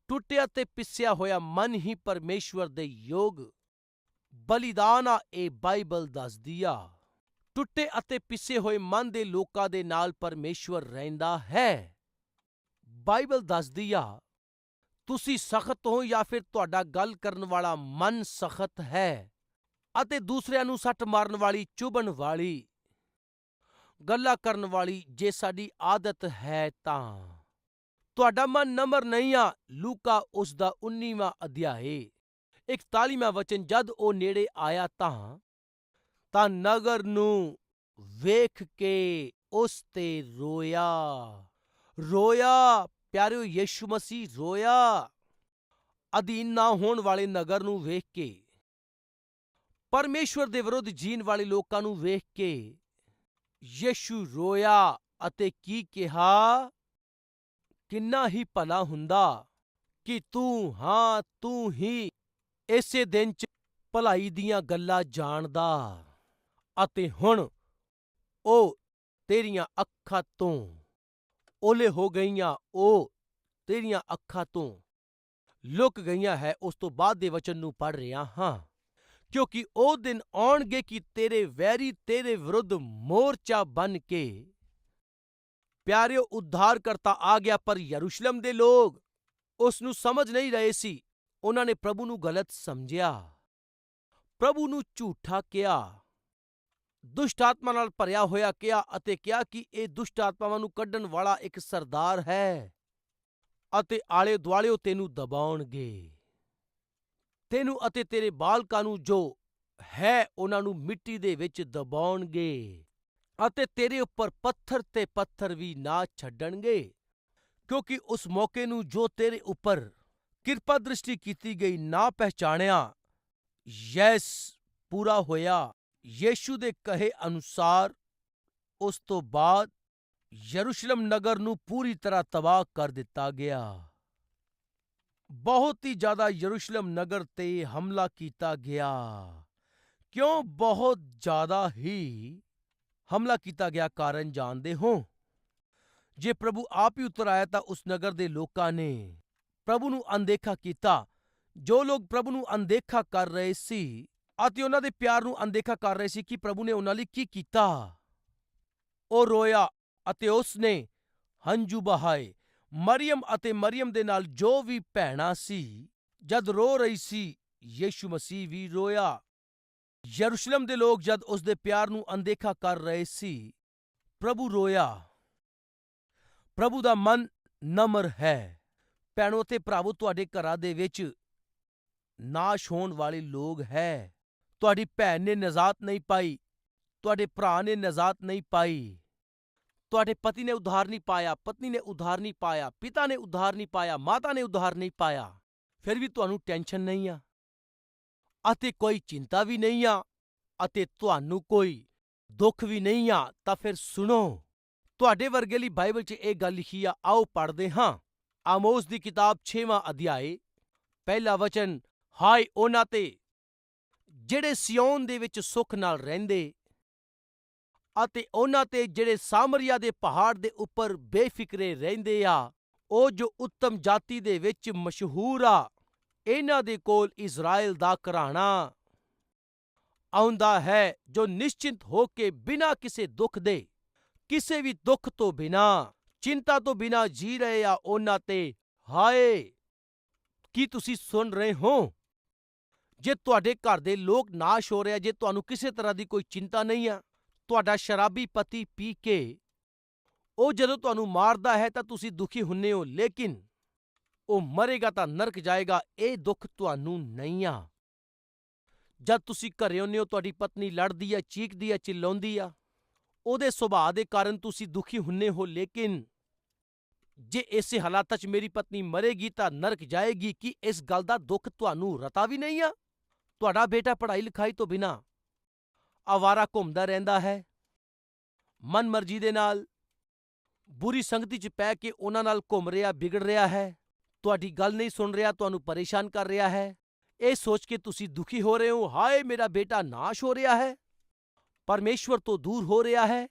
ਟੁੱਟਿਆ ਤੇ ਪਿਸਿਆ ਹੋਇਆ ਮਨ ਹੀ ਪਰਮੇਸ਼ਵਰ ਦੇ ਯੋਗ ਬਲੀਦਾਨ ਆ, ਇਹ ਬਾਈਬਲ ਦੱਸਦੀ ਆ। ਟੁੱਟੇ ਅਤੇ ਪਿਸੇ ਹੋਏ ਮਨ ਦੇ ਲੋਕਾਂ ਦੇ ਨਾਲ ਪਰਮੇਸ਼ਵਰ ਰਹਿੰਦਾ ਹੈ। ਬਾਈਬਲ ਦੱਸਦੀ ਆ ਤੁਸੀਂ ਸਖਤ ਹੋ ਜਾਂ ਫਿਰ ਤੁਹਾਡਾ ਗੱਲ ਕਰਨ ਵਾਲਾ ਮਨ ਸਖਤ ਹੈ ਅਤੇ ਦੂਸਰਿਆਂ ਨੂੰ ਸੱਟ ਮਾਰਨ ਵਾਲੀ ਚੁਭਣ ਵਾਲੀ, ਗੱਲਾਂ ਕਰਨ ਵਾਲੀ ਜੇ ਸਾਡੀ ਆਦਤ ਹੈ ਤਾਂ। ਤੁਹਾਡਾ ਮਨ ਨੰਬਰ ਨਹੀਂ ਆ, ਲੂਕਾ ਉਸ ਦਾ 19ਵਾਂ ਅਧਿਆਏ। 41ਵਾਂ ਵਚਨ, ਜਦ ਉਹ ਨੇੜੇ ਆਇਆ ਤਾਂ ਤਾਂ ਨਗਰ ਨੂੰ ਵੇਖ ਕੇ ਉਸ ਤੇ ਰੋਇਆ। ਰੋਇਆ ਪਿਆਰਿਓ ਯੀਸ਼ੂ ਮਸੀਹ ਰੋਇਆ। ਅਧੀਨ ਨਾ ਹੋਣ ਵਾਲੇ ਨਗਰ ਨੂੰ ਵੇਖ ਕੇ, ਪਰਮੇਸ਼ਵਰ ਦੇ ਵਿਰੁੱਧ ਜੀਣ ਵਾਲੇ ਲੋਕਾਂ ਨੂੰ ਵੇਖ ਕੇ ਯੀਸ਼ੂ ਰੋਇਆ ਅਤੇ ਕੀ ਕਿਹਾ? ਕਿੰਨਾ ਹੀ ਭਲਾ ਹੁੰਦਾ ਕਿ ਤੂੰ, ਹਾਂ, ਤੂੰ ਹੀ ਇਸੇ ਦਿਨ ਚ ਭਲਾਈ ਦੀਆਂ ਗੱਲਾਂ ਜਾਣਦਾ ਅਤੇ ਹੁਣ ਉਹ ਤੇਰੀਆਂ ਅੱਖਾਂ ਤੋਂ ਓਲੇ ਹੋ ਗਈਆਂ, ਉਹ ਤੇਰੀਆਂ ਅੱਖਾਂ ਤੋਂ ਲੁਕ ਗਈਆਂ ਹੈ, ਉਸ ਤੋਂ ਬਾਅਦ ਦੇ ਵਚਨ ਨੂੰ ਪੜ ਰਿਹਾ ਹਾਂ। ਕਿਉਂਕਿ ਉਹ ਦਿਨ ਆਉਣਗੇ ਕਿ ਤੇਰੇ ਵੈਰੀ ਤੇਰੇ ਵਿਰੁੱਧ ਮੋਰਚਾ ਬਨ ਕੇ। ਪਿਆਰਿਓ ਉଦ୍ਧਾਰਕਰਤਾ ਆ ਗਿਆ, ਪਰ ਯਰੂਸ਼ਲਮ ਦੇ ਲੋਕ ਉਸ ਨੂੰ ਸਮਝ ਨਹੀਂ ਰਹੇ ਸੀ। ਉਹਨਾਂ ਨੇ ਪ੍ਰਭੂ ਨੂੰ ਗਲਤ ਸਮਝਿਆ। ਪ੍ਰਭੂ ਨੂੰ ਝੂਠਾ ਕਿਹਾ। ਦੁਸ਼ਟ ਆਤਮਾ ਨਾਲ ਭਰਿਆ ਹੋਇਆ ਕਿਹਾ ਅਤੇ ਕਿਹਾ ਕਿ ਇਹ ਦੁਸ਼ਟ ਆਤਮਾਵਾਂ ਨੂੰ ਕੱਢਣ ਵਾਲਾ ਇੱਕ ਸਰਦਾਰ ਹੈ ਅਤੇ ਆਲੇ ਦੁਆਲਿਓ ਤੈਨੂੰ ਦਬਾਉਣਗੇ। ਤੈਨੂੰ ਅਤੇ ਤੇਰੇ ਬਾਲਕਾਂ ਨੂੰ ਜੋ ਹੈ, ਉਹਨਾਂ ਨੂੰ ਮਿੱਟੀ ਦੇ ਵਿੱਚ ਦਬਾਉਣਗੇ ਅਤੇ ਤੇਰੇ ਉੱਪਰ ਪੱਥਰ ਤੇ ਪੱਥਰ ਵੀ ਨਾ ਛੱਡਣਗੇ, ਕਿਉਂਕਿ ਉਸ ਮੌਕੇ ਨੂੰ ਜੋ ਤੇਰੇ ਉੱਪਰ ਕਿਰਪਾ ਦ੍ਰਿਸ਼ਟੀ ਕੀਤੀ ਗਈ ਨਾ ਪਹਿਚਾਣਿਆ, ਯੈਸ, ਪੂਰਾ ਹੋਇਆ। ਯੀਸ਼ੂ ਦੇ ਕਹੇ ਅਨੁਸਾਰ ਉਸ ਤੋਂ ਬਾਅਦ ਯਰੂਸ਼ਲਮ ਨਗਰ ਨੂੰ ਪੂਰੀ ਤਰ੍ਹਾਂ ਤਬਾਹ ਕਰ ਦਿੱਤਾ ਗਿਆ। ਬਹੁਤ ਹੀ ਜ਼ਿਆਦਾ ਯਰੂਸ਼ਲਮ ਨਗਰ ਤੇ ਹਮਲਾ ਕੀਤਾ ਗਿਆ। ਕਿਉਂ? ਬਹੁਤ ਜ਼ਿਆਦਾ ਹੀ ਹਮਲਾ ਕੀਤਾ ਗਿਆ ਕਾਰਨ ਜਾਣਦੇ ਹੋ। ਜੇ ਪ੍ਰਭੂ ਆਪ ਹੀ ਉਤਰ ਆਇਆ ਤਾਂ ਉਸ ਨਗਰ ਦੇ ਲੋਕਾਂ ਨੇ ਪ੍ਰਭੂ ਨੂੰ ਅਨਦੇਖਾ ਕੀਤਾ। ਜੋ ਲੋਕ ਪ੍ਰਭੂ ਨੂੰ ਅਨਦੇਖਾ ਕਰ ਰਹੇ ਸੀ ਅਤੇ ਉਹਨਾਂ ਦੇ ਪਿਆਰ ਨੂੰ ਅਣਦੇਖਾ ਕਰ ਰਹੇ ਸੀ ਕਿ ਪ੍ਰਭੂ ਨੇ ਉਹਨਾਂ ਲਈ ਕੀ ਕੀਤਾ। ਉਹ ਰੋਇਆ ਅਤੇ ਉਸ ਨੇ ਹੰਝੂ ਬਹਾਏ ਮਰੀਮ ਅਤੇ ਮਰੀਮ ਦੇ ਨਾਲ ਜੋ ਵੀ ਭੈਣਾ ਸੀ, ਜਦ ਰੋ ਰਹੀ ਸੀ, ਯੀਸ਼ੂ ਮਸੀਹ ਵੀ ਰੋਇਆ। ਯਰੂਸ਼ਲਮ ਦੇ ਲੋਕ ਜਦ ਉਸ ਦੇ ਪਿਆਰ ਨੂੰ ਅਣਦੇਖਾ ਕਰ ਰਹੇ ਸੀ, ਪ੍ਰਭੂ ਰੋਇਆ। ਪ੍ਰਭੂ ਦਾ ਮਨ ਨਮਰ ਹੈ। ਭੈਣੋ ਤੇ ਭਰਾਵੋ, ਤੁਹਾਡੇ ਘਰਾਂ ਦੇ ਵਿੱਚ ਨਾਸ਼ ਹੋਣ ਵਾਲੇ ਲੋਕ ਹੈ। ਤੁਹਾਡੀ ਭੈਣ ਨੇ ਨਜ਼ਾਤ ਨਹੀਂ ਪਾਈ, ਤੁਹਾਡੇ ਭਰਾ ਨੇ ਨਜ਼ਾਤ ਨਹੀਂ ਪਾਈ। ਤੁਹਾਡੇ ਪਤੀ ਨੇ ਉਧਾਰ ਨਹੀਂ ਪਾਇਆ, ਪਤਨੀ ਨੇ ਉਧਾਰ ਨਹੀਂ ਪਾਇਆ, ਪਿਤਾ ਨੇ ਉਧਾਰ ਨਹੀਂ ਪਾਇਆ, ਮਾਤਾ ਨੇ ਉਧਾਰ ਨਹੀਂ ਪਾਇਆ, ਫਿਰ ਵੀ ਤੁਹਾਨੂੰ ਟੈਨਸ਼ਨ ਨਹੀਂ ਆ। ਅਤੇ ਕੋਈ ਚਿੰਤਾ ਵੀ ਨਹੀਂ ਆ, ਅਤੇ ਤੁਹਾਨੂੰ ਕੋਈ ਦੁੱਖ ਵੀ ਨਹੀਂ ਆ, ਤਾਂ ਫਿਰ ਸੁਣੋ, ਤੁਹਾਡੇ ਵਰਗੇ ਲਈ ਬਾਈਬਲ 'ਚ ਇਹ ਗੱਲ ਲਿਖੀ ਆ, ਆਓ ਪੜ੍ਹਦੇ ਹਾਂ। ਆਮੋਸ ਦੀ ਕਿਤਾਬ 6ਵਾਂ ਅਧਿਆਏ, ਪਹਿਲਾ ਵਚਨ, ਹਾਏ ਉਹਨਾਂ ਤੇ! ਜਿਹੜੇ ਸਿਯੋਨ ਦੇ ਵਿੱਚ ਸੁੱਖ ਨਾਲ ਰਹਿੰਦੇ ਅਤੇ ਉਹਨਾਂ ਤੇ ਜਿਹੜੇ ਸਾਮਰੀਆ ਦੇ ਪਹਾੜ ਦੇ ਉੱਪਰ ਬੇਫਿਕਰੇ ਰਹਿੰਦੇ ਆ, ਉਹ ਜੋ ਉੱਤਮ ਜਾਤੀ ਦੇ ਵਿੱਚ ਮਸ਼ਹੂਰ ਆ, ਇਹਨਾਂ ਦੇ ਕੋਲ ਇਜ਼ਰਾਈਲ ਦਾ ਘਰਾਣਾ ਆਉਂਦਾ ਹੈ ਜੋ ਨਿਸ਼ਚਿੰਤ ਹੋ ਕੇ ਬਿਨਾਂ ਕਿਸੇ ਦੁੱਖ ਦੇ, ਕਿਸੇ ਵੀ ਦੁੱਖ ਤੋਂ ਬਿਨਾਂ, ਚਿੰਤਾ ਤੋਂ ਬਿਨਾਂ ਜੀ ਰਹੇ ਆ ਉਹਨਾਂ ਤੇ, ਹਾਏ! ਕੀ ਤੁਸੀਂ ਸੁਣ ਰਹੇ ਹੋ? ਜੇ ਤੁਹਾਡੇ ਘਰ ਦੇ ਲੋਕ ਨਾਸ਼ ਹੋ ਰਿਹਾ ਜੇ ਤੁਹਾਨੂੰ ਕਿਸੇ ਤਰ੍ਹਾਂ ਦੀ ਕੋਈ ਚਿੰਤਾ ਨਹੀਂ ਆ, ਤੁਹਾਡਾ ਸ਼ਰਾਬੀ ਪਤੀ ਪੀ ਕੇ ਉਹ ਜਦੋਂ ਤੁਹਾਨੂੰ ਮਾਰਦਾ ਹੈ ਤਾਂ ਤੁਸੀਂ ਦੁਖੀ ਹੁੰਨੇ ਹੋ, ਲੇਕਿਨ ਉਹ ਮਰੇਗਾ ਤਾਂ ਨਰਕ ਜਾਏਗਾ, ਇਹ ਦੁੱਖ ਤੁਹਾਨੂੰ ਨਹੀਂ ਆ। ਜਦ ਤੁਸੀਂ ਘਰੇ ਹੁੰਨੇ ਹੋ, ਤੁਹਾਡੀ ਪਤਨੀ ਲੜਦੀ ਆ, ਚੀਕਦੀ ਆ ਚਿੱਲਾਉਂਦੀ ਆ, ਉਹਦੇ ਸੁਭਾਅ ਦੇ ਕਾਰਨ ਤੁਸੀਂ ਦੁਖੀ ਹੁੰਨੇ ਹੋ, ਲੇਕਿਨ ਜੇ ਇਸੇ ਹਾਲਾਤਾਂ 'ਚ ਮੇਰੀ ਪਤਨੀ ਮਰੇਗੀ ਤਾਂ ਨਰਕ ਜਾਏਗੀ, ਕਿ ਇਸ ਗੱਲ ਦਾ ਦੁੱਖ ਤੁਹਾਨੂੰ ਰਤਾ ਵੀ ਨਹੀਂ ਆ? ਤੁਹਾਡਾ ਬੇਟਾ ਪੜ੍ਹਾਈ ਲਿਖਾਈ ਤੋਂ ਬਿਨਾ ਆਵਾਰਾ ਘੁੰਮਦਾ ਰਹਿੰਦਾ ਹੈ। ਮਨਮਰਜ਼ੀ ਦੇ ਨਾਲ ਬੁਰੀ ਸੰਗਤੀ 'ਚ ਪੈ ਕੇ ਉਹਨਾਂ ਨਾਲ ਘੁੰਮ ਰਿਹਾ, ਵਿਗੜ ਰਿਹਾ ਹੈ। ਤੁਹਾਡੀ ਗੱਲ ਨਹੀਂ ਸੁਣ ਰਿਹਾ, ਤੁਹਾਨੂੰ ਪਰੇਸ਼ਾਨ ਕਰ ਰਿਹਾ ਹੈ। ਇਹ ਸੋਚ ਕੇ ਤੁਸੀਂ ਦੁਖੀ ਹੋ ਰਹੇ ਹੋ, ਹਾਏ ਮੇਰਾ ਬੇਟਾ ਨਾਸ਼ ਹੋ ਰਿਹਾ ਹੈ। ਪਰਮੇਸ਼ਵਰ ਤੋਂ ਦੂਰ ਹੋ ਰਿਹਾ ਹੈ।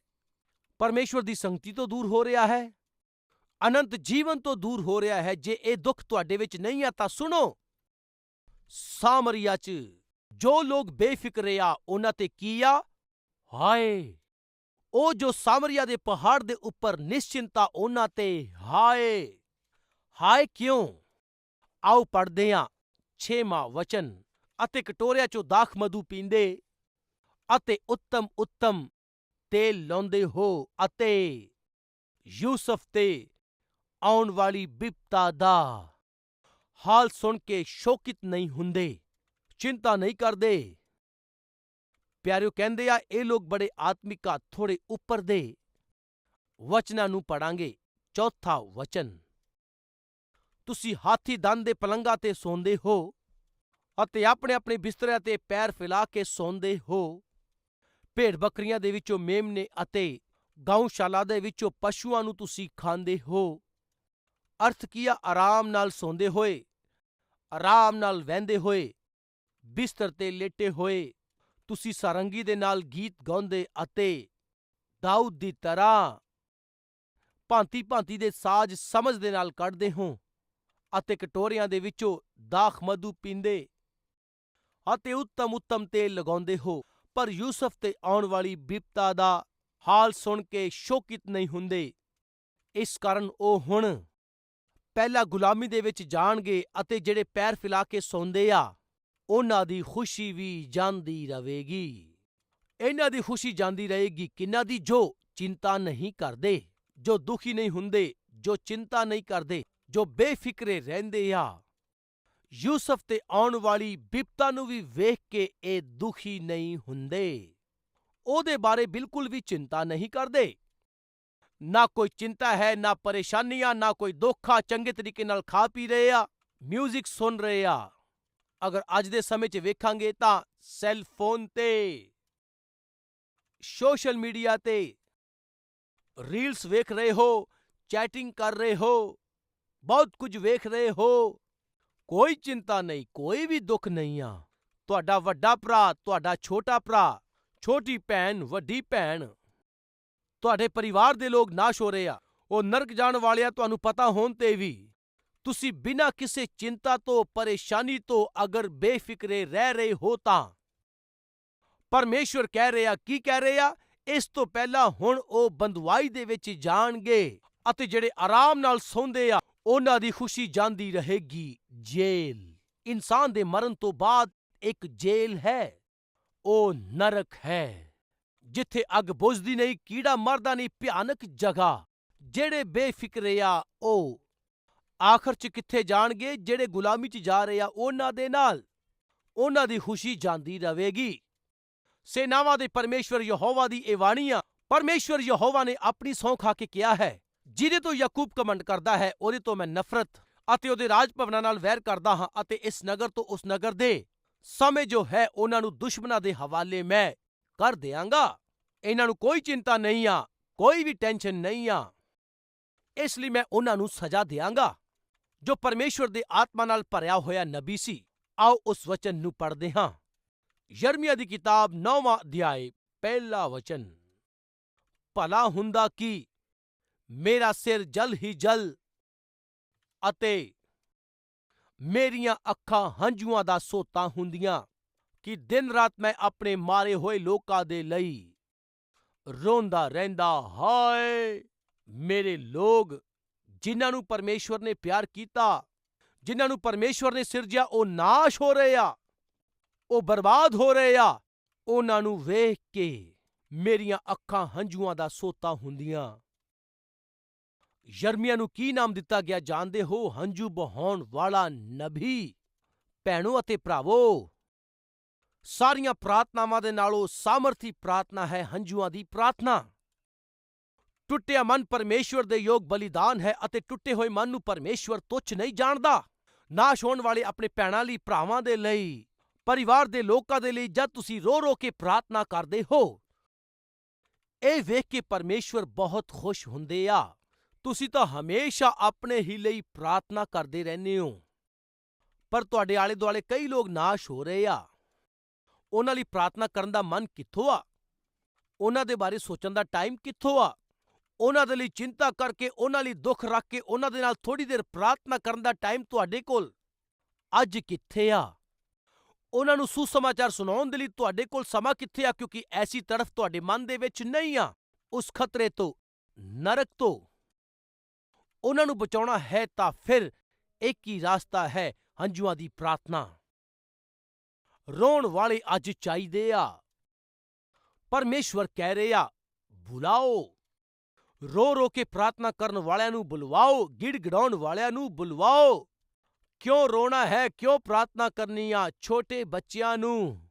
ਪਰਮੇਸ਼ਵਰ ਦੀ ਸੰਗਤੀ ਤੋਂ ਦੂਰ ਹੋ ਰਿਹਾ ਹੈ। ਅਨੰਤ ਜੀਵਨ ਤੋਂ ਦੂਰ ਹੋ ਰਿਹਾ ਹੈ। ਜੇ ਇਹ ਦੁੱਖ ਤੁਹਾਡੇ ਵਿੱਚ ਨਹੀਂ ਆ ਤਾਂ ਸੁਣੋ। ਸਾਮਰੀਆ 'ਚ ਜੋ ਲੋਕ ਬੇਫਿਕਰੇ ਆ, ਉਹਨਾਂ ਤੇ ਕੀ ਆ? ਹਾਏ! ਉਹ ਜੋ ਸਾਮਰੀਆ ਦੇ ਪਹਾੜ ਦੇ ਉੱਪਰ ਨਿਸ਼ਚਿੰਤਾ ਉਹਨਾਂ ਤੇ, ਹਾਏ! ਹਾਏ ਕਿਉਂ? ਆਓ ਪੜਦੇ ਹਾਂ। ਛੇਵਾਂ ਵਚਨ, ਅਤੇ ਕਟੋਰਿਆਂ ਚੋਂ ਦਾਖ ਮਧੂ ਪੀਂਦੇ, ਅਤੇ ਉੱਤਮ ਉੱਤਮ ਤੇਲ ਲਾਉਂਦੇ ਹੋ, ਅਤੇ ਯੂਸਫ ਤੇ ਆਉਣ ਵਾਲੀ ਬਿਪਤਾ ਦਾ ਹਾਲ ਸੁਣ ਕੇ ਸ਼ੋਕਿਤ ਨਹੀਂ ਹੁੰਦੇ, ਚਿੰਤਾ ਨਹੀਂ ਕਰਦੇ। ਪਿਆਰਿਓ ਕਹਿੰਦੇ ਆ, ਇਹ ਲੋਕ ਬੜੇ ਆਤਮਿਕ ਆ ਥੋੜੇ ਉੱਪਰ ਦੇ। ਵਚਨਾਂ ਨੂੰ ਪੜਾਂਗੇ ਚੌਥਾ ਵਚਨ। ਤੁਸੀਂ ਹਾਥੀ ਦੰਦ ਦੇ ਪਲੰਘਾਂ ਤੇ ਸੌਂਦੇ ਹੋ ਅਤੇ ਆਪਣੇ ਆਪਣੇ ਬਿਸਤਰਿਆਂ ਤੇ ਪੈਰ ਫੈਲਾ ਕੇ ਸੌਂਦੇ ਹੋ। ਭੇਡ ਬੱਕਰੀਆਂ ਦੇ ਵਿੱਚੋਂ ਮੇਮਨੇ ਅਤੇ ਗਾਉਂਸ਼ਾਲਾ ਦੇ ਵਿੱਚੋਂ ਪਸ਼ੂਆਂ ਨੂੰ ਤੁਸੀਂ ਖਾਂਦੇ ਹੋ। ਅਰਥ ਕੀ ਆਰਾਮ ਨਾਲ ਸੌਂਦੇ ਹੋਏ। ਆਰਾਮ ਨਾਲ ਵਹਿੰਦੇ ਹੋਏ, ਬਿਸਤਰ ਤੇ ਲੇਟੇ ਹੋਏ, ਤੁਸੀਂ ਸਾਰੰਗੀ ਦੇ ਨਾਲ ਗੀਤ ਗਾਉਂਦੇ ਅਤੇ ਦਾਊਦ ਦੀ ਤਰ੍ਹਾਂ ਭਾਂਤੀ ਭਾਂਤੀ ਦੇ ਸਾਜ਼ ਸਮਝ ਦੇ ਨਾਲ ਕੱਢਦੇ ਹੋ ਅਤੇ ਕਟੋਰਿਆਂ ਦੇ ਵਿੱਚੋਂ ਦਾਖ ਮਧੂ ਪੀਂਦੇ ਅਤੇ ਉੱਤਮ ਉੱਤਮ ਤੇਲ ਲਗਾਉਂਦੇ ਹੋ। ਪਰ ਯੂਸਫ ਤੇ ਆਉਣ ਵਾਲੀ ਬਿਪਤਾ ਦਾ ਹਾਲ ਸੁਣ ਕੇ ਸ਼ੋਕਿਤ ਨਹੀਂ ਹੁੰਦੇ। ਇਸ ਕਾਰਨ ਉਹ ਹੁਣ ਪਹਿਲਾਂ ਗੁਲਾਮੀ ਦੇ ਵਿੱਚ ਜਾਣਗੇ ਅਤੇ ਜਿਹੜੇ ਪੈਰ ਫੈਲਾ ਕੇ ਸੌਂਦੇ ਆ, ਉਹਨਾਂ ਦੀ ਖੁਸ਼ੀ ਵੀ ਜਾਂਦੀ ਰਹੇਗੀ। ਇਹਨਾਂ ਦੀ ਖੁਸ਼ੀ ਜਾਂਦੀ ਰਹੇਗੀ ਕਿੰਨਾ ਦੀ? ਜੋ ਚਿੰਤਾ ਨਹੀਂ ਕਰਦੇ, ਜੋ ਦੁਖੀ ਨਹੀਂ ਹੁੰਦੇ, ਜੋ ਚਿੰਤਾ ਨਹੀਂ ਕਰਦੇ, ਜੋ ਬੇਫਿਕਰੇ ਰਹਿੰਦੇ ਆ। ਯੂਸਫ ਤੇ ਆਉਣ ਵਾਲੀ ਬਿਪਤਾ ਨੂੰ ਵੀ ਵੇਖ ਕੇ ਇਹ ਦੁਖੀ ਨਹੀਂ ਹੁੰਦੇ। ਉਹਦੇ ਬਾਰੇ ਬਿਲਕੁਲ ਵੀ ਚਿੰਤਾ ਨਹੀਂ ਕਰਦੇ। ਨਾ ਕੋਈ ਚਿੰਤਾ ਹੈ, ਨਾ ਪਰੇਸ਼ਾਨੀਆਂ, ਨਾ ਕੋਈ ਦੁੱਖਾ ਚੰਗੇ ਤਰੀਕੇ ਨਾਲ ਖਾ ਪੀ ਰਹੇ ਆ 뮤직 ਸੁਣ ਰਹੇ ਆ। ਅਗਰ ਅੱਜ ਦੇ ਸਮੇਂ 'ਚ ਵੇਖਾਂਗੇ ਤਾਂ ਸੈੱਲ ਫੋਨ ਤੇ ਸੋਸ਼ਲ ਮੀਡੀਆ ਤੇ ਰੀਲਸ ਵੇਖ ਰਹੇ ਹੋ ਚੈਟਿੰਗ ਕਰ ਰਹੇ ਹੋ, ਬਹੁਤ ਕੁਝ ਵੇਖ ਰਹੇ ਹੋ, ਕੋਈ ਚਿੰਤਾ ਨਹੀਂ, ਕੋਈ ਵੀ ਦੁੱਖ ਨਹੀਂ ਆ। ਤੁਹਾਡਾ ਵੱਡਾ ਭਰਾ, ਤੁਹਾਡਾ ਛੋਟਾ ਭਰਾ, ਛੋਟੀ ਭੈਣ, ਵੱਡੀ ਭੈਣ ਤੁਹਾਡੇ ਪਰਿਵਾਰ ਦੇ ਲੋਕ ਨਾਸ਼ ਹੋ ਰਹੇ ਆ। ਉਹ ਨਰਕ ਜਾਣ ਵਾਲਿਆ ਤੁਹਾਨੂੰ ਪਤਾ ਹੋਣ ਤੇ ਵੀ। ਤੁਸੀਂ ਬਿਨਾਂ ਕਿਸੇ ਚਿੰਤਾ ਤੋਂ, ਪਰੇਸ਼ਾਨੀ ਤੋਂ ਅਗਰ ਬੇਫਿਕਰੇ ਰਹਿ ਰਹੇ ਹੋ ਤਾਂ। ਪਰਮੇਸ਼ਵਰ ਕਹਿ ਰਿਹਾ, ਕੀ ਕਹਿ ਰਿਹਾ ਇਸ ਤੋਂ ਪਹਿਲਾਂ ਹੁਣ ਉਹ ਬੰਦਵਾਈ ਦੇ ਵਿੱਚ ਜਾਣਗੇ ਅਤੇ ਜਿਹੜੇ ਆਰਾਮ ਨਾਲ ਸੌਂਦੇ ਆ, ਉਹਨਾਂ ਦੀ ਖੁਸ਼ੀ ਜਾਂਦੀ ਰਹੇਗੀ। ਜੇਲ ਇਨਸਾਨ ਦੇ ਮਰਨ ਤੋਂ ਬਾਅਦ ਇੱਕ ਜੇਲ ਹੈ। ਉਹ ਨਰਕ ਹੈ। ਜਿੱਥੇ ਅੱਗ ਬੁਝਦੀ ਨਹੀਂ, ਕੀੜਾ ਮਰਦਾ ਨਹੀਂ, ਭਿਆਨਕ ਜਗ੍ਹਾ। ਜਿਹੜੇ ਬੇਫਿਕਰੇ ਆ, ਉਹ। ਆਖਰ ਚ ਕਿੱਥੇ ਜਾਣਗੇ, ਜਿਹੜੇ ਗੁਲਾਮੀ ਚ ਜਾ ਰਹੇ ਆ, ਉਹਨਾਂ ਦੇ ਨਾਲ। ਉਹਨਾਂ ਦੀ ਖੁਸ਼ੀ ਜਾਂਦੀ ਰਹੇਗੀ। ਸੇਨਾਵਾਂ ਦੇ ਪਰਮੇਸ਼ਵਰ ਯਹੋਵਾ ਦੀ ਇਹ ਬਾਣੀ ਆ ਪਰਮੇਸ਼ਵਰ ਯਹੋਵਾ ਨੇ ਆਪਣੀ ਸੌਂ ਖਾ ਕੇ ਕਿਹਾ ਹੈ, ਜਿਹਦੇ ਤੋਂ ਯਾਕੂਬ ਕਮੰਡ ਕਰਦਾ ਹੈ, ਉਹਦੇ ਤੋਂ ਮੈਂ ਨਫ਼ਰਤ ਅਤੇ ਉਹਦੇ ਰਾਜ ਭਵਨਾਂ ਨਾਲ ਵੈਰ ਕਰਦਾ ਹਾਂ ਅਤੇ ਇਸ ਨਗਰ ਤੋਂ ਉਸ ਨਗਰ ਦੇ ਸਮੇਂ ਜੋ ਹੈ, ਉਹਨਾਂ ਨੂੰ ਦੁਸ਼ਮਨਾਂ ਦੇ ਹਵਾਲੇ ਮੈਂ ਕਰ ਦਿਆਂਗਾ। ਇਹਨਾਂ ਨੂੰ ਕੋਈ ਚਿੰਤਾ ਨਹੀਂ ਆ, ਕੋਈ ਵੀ ਟੈਨਸ਼ਨ ਨਹੀਂ ਆ। ਇਸ ਲਈ ਮੈਂ ਉਹਨਾਂ ਨੂੰ ਸਜ਼ਾ ਦਿਆਂਗਾ, ਜੋ ਪਰਮੇਸ਼ਵਰ ਦੇ ਆਤਮਾ ਨਾਲ ਭਰਿਆ ਹੋਇਆ ਨਬੀ ਸੀ। ਆਓ ਉਸ ਵਚਨ ਨੂੰ ਪੜ੍ਹਦੇ ਹਾਂ। ਯਰਮੀਆ ਦੀ ਕਿਤਾਬ 9ਵਾਂ ਅਧਿਆਇ ਪਹਿਲਾ ਵਚਨ। ਭਲਾ ਹੁੰਦਾ ਕਿ? ਮੇਰਾ ਸਿਰ ਜਲ ਹੀ ਜਲ ਅਤੇ ਮੇਰੀਆਂ ਅੱਖਾਂ ਹੰਝੂਆਂ ਦਾ ਸੋਤਾ ਹੁੰਦੀਆਂ, ਕਿ ਦਿਨ ਰਾਤ ਮੈਂ ਆਪਣੇ ਮਾਰੇ ਹੋਏ ਲੋਕਾਂ ਦੇ ਲਈ ਰੋਂਦਾ ਰਹਿੰਦਾ, ਹਾਏ! ਮੇਰੇ ਲੋਕ ਜਿਨ੍ਹਾਂ ਨੂੰ ਪਰਮੇਸ਼ਵਰ ਨੇ ਪਿਆਰ ਕੀਤਾ, ਜਿਨ੍ਹਾਂ ਨੂੰ ਪਰਮੇਸ਼ਵਰ ਨੇ ਸਿਰਜਿਆ, ਉਹ ਨਾਸ਼ ਹੋ ਰਹੇ ਆ, ਉਹ ਬਰਬਾਦ ਹੋ ਰਹੇ ਆ। ਉਹਨਾਂ ਨੂੰ ਵੇਖ ਕੇ ਮੇਰੀਆਂ ਅੱਖਾਂ ਹੰਝੂਆਂ ਦਾ ਸੋਤਾ ਹੁੰਦੀਆਂ। ਯਰਮੀਆਂ ਨੂੰ ਕੀ ਨਾਮ ਦਿੱਤਾ ਗਿਆ ਜਾਣਦੇ ਹੋ? ਹੰਝੂ ਬਹਾਉਣ ਵਾਲਾ ਨਬੀ। ਭੈਣੋ ਅਤੇ ਭਰਾਵੋ ਸਾਰੀਆਂ ਪ੍ਰਾਰਥਨਾਵਾਂ ਦੇ ਨਾਲੋਂ ਸਾਮਰਥੀ ਪ੍ਰਾਰਥਨਾ ਹੈ ਹੰਝੂਆਂ ਦੀ ਪ੍ਰਾਰਥਨਾ। ਟੁੱਟਿਆ ਮਨ ਪਰਮੇਸ਼ਵਰ ਦੇ ਯੋਗ ਬਲੀਦਾਨ ਹੈ ਅਤੇ ਟੁੱਟੇ ਹੋਏ ਮਨ ਨੂੰ ਪਰਮੇਸ਼ਵਰ ਤੁੱਛ ਨਹੀਂ ਜਾਣਦਾ। ਨਾਸ਼ ਹੋਣ ਵਾਲੇ ਆਪਣੇ ਭੈਣਾਂ ਲਈ, ਭਰਾਵਾਂ ਦੇ ਲਈ, ਪਰਿਵਾਰ ਦੇ ਲੋਕਾਂ ਦੇ ਲਈ ਜਦ ਤੁਸੀਂ ਰੋ ਰੋ ਕੇ ਪ੍ਰਾਰਥਨਾ ਕਰਦੇ ਹੋ। ਇਹ ਵੇਖ ਕੇ ਪਰਮੇਸ਼ਵਰ ਬਹੁਤ ਖੁਸ਼ ਹੁੰਦੇ ਆ। ਤੁਸੀਂ ਤਾਂ ਹਮੇਸ਼ਾ ਆਪਣੇ ਹੀ ਲਈ ਪ੍ਰਾਰਥਨਾ ਕਰਦੇ ਰਹਿੰਦੇ ਹੋ। ਪਰ ਤੁਹਾਡੇ ਆਲੇ ਦੁਆਲੇ ਕਈ ਲੋਕ ਨਾਸ਼ ਹੋ ਰਹੇ ਆ। ਉਹਨਾਂ ਲਈ ਪ੍ਰਾਰਥਨਾ ਕਰਨ ਦਾ ਮਨ ਕਿੱਥੋਂ ਆ? ਉਹਨਾਂ ਦੇ ਬਾਰੇ ਸੋਚਣ ਦਾ ਟਾਈਮ ਕਿੱਥੋਂ ਆ? ਉਹਨਾਂ ਦੇ ਲਈ ਚਿੰਤਾ ਕਰਕੇ, ਉਹਨਾਂ ਲਈ ਦੁੱਖ ਰੱਖ ਕੇ, ਉਹਨਾਂ ਦੇ ਨਾਲ ਥੋੜੀ ਦੇਰ ਪ੍ਰਾਰਥਨਾ ਕਰਨ ਦਾ ਟਾਈਮ ਤੁਹਾਡੇ ਕੋਲ ਅੱਜ ਕਿੱਥੇ ਆ? ਉਹਨਾਂ ਨੂੰ ਸੁਸਮਾਚਾਰ ਸੁਣਾਉਣ ਦੇ ਲਈ ਤੁਹਾਡੇ ਕੋਲ ਸਮਾਂ ਕਿੱਥੇ ਆ? ਕਿਉਂਕਿ ਐਸੀ ਤਰਫ ਤੁਹਾਡੇ ਮਨ ਦੇ ਵਿੱਚ ਨਹੀਂ ਆ। ਉਸ ਖਤਰੇ ਤੋਂ ਨਰਕ ਤੋਂ। ਉਹਨਾਂ ਨੂੰ ਬਚਾਉਣਾ ਹੈ ਤਾਂ ਫਿਰ ਇੱਕ ਹੀ ਰਾਸਤਾ ਹੈ ਹੰਝੂਆਂ ਦੀ ਪ੍ਰਾਰਥਨਾ। ਰੋਣ ਵਾਲੇ ਅੱਜ ਚਾਹੀਦੇ ਆ। ਪਰਮੇਸ਼ਵਰ ਕਹਿ ਰਿਹਾ ਬੁਲਾਓ। ਰੋ ਰੋ ਕੇ ਪ੍ਰਾਰਥਨਾ ਕਰਨ ਵਾਲਿਆਂ ਨੂੰ ਬੁਲਵਾਓ, ਗਿੜਗੜਾਉਣ ਵਾਲਿਆਂ ਨੂੰ ਬੁਲਵਾਓ। ਕਿਉਂ ਰੋਣਾ ਹੈ, ਕਿਉਂ ਪ੍ਰਾਰਥਨਾ ਕਰਨੀ ਆ ਛੋਟੇ ਬੱਚਿਆਂ ਨੂੰ?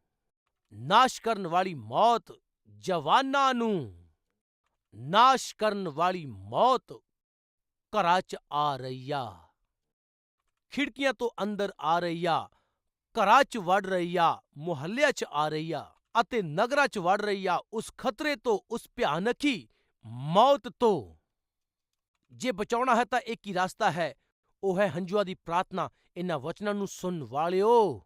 ਨਾਸ਼ ਕਰਨ ਵਾਲੀ ਮੌਤ, ਜਵਾਨਾਂ ਨੂੰ। ਨਾਸ਼ ਕਰਨ ਵਾਲੀ ਮੌਤ ਘਰਾਂ 'ਚ ਆ ਰਹੀ ਆ। ਖਿੜਕੀਆਂ ਤੋਂ ਅੰਦਰ ਆ ਰਹੀ ਆ। ਘਰਾਂ 'ਚ ਵੜ ਰਹੀ ਆ ਮੁਹੱਲਿਆਂ 'ਚ ਆ ਰਹੀ ਆ ਅਤੇ ਨਗਰਾਂ 'ਚ ਵੜ ਰਹੀ ਆ ਉਸ ਖਤਰੇ ਤੋਂ, ਉਸ ਭਿਆਨਕੀ ਮੌਤ ਤੋਂ। ਜੇ ਬਚਾਉਣਾ ਹੈ ਤਾਂ ਇੱਕ ਹੀ ਰਸਤਾ ਹੈ, ਉਹ ਹੈ ਹੰਝੂਆਂ ਦੀ ਪ੍ਰਾਰਥਨਾ। ਇਹਨਾਂ ਵਚਨਾਂ ਨੂੰ ਸੁਣਨ ਵਾਲਿਓ।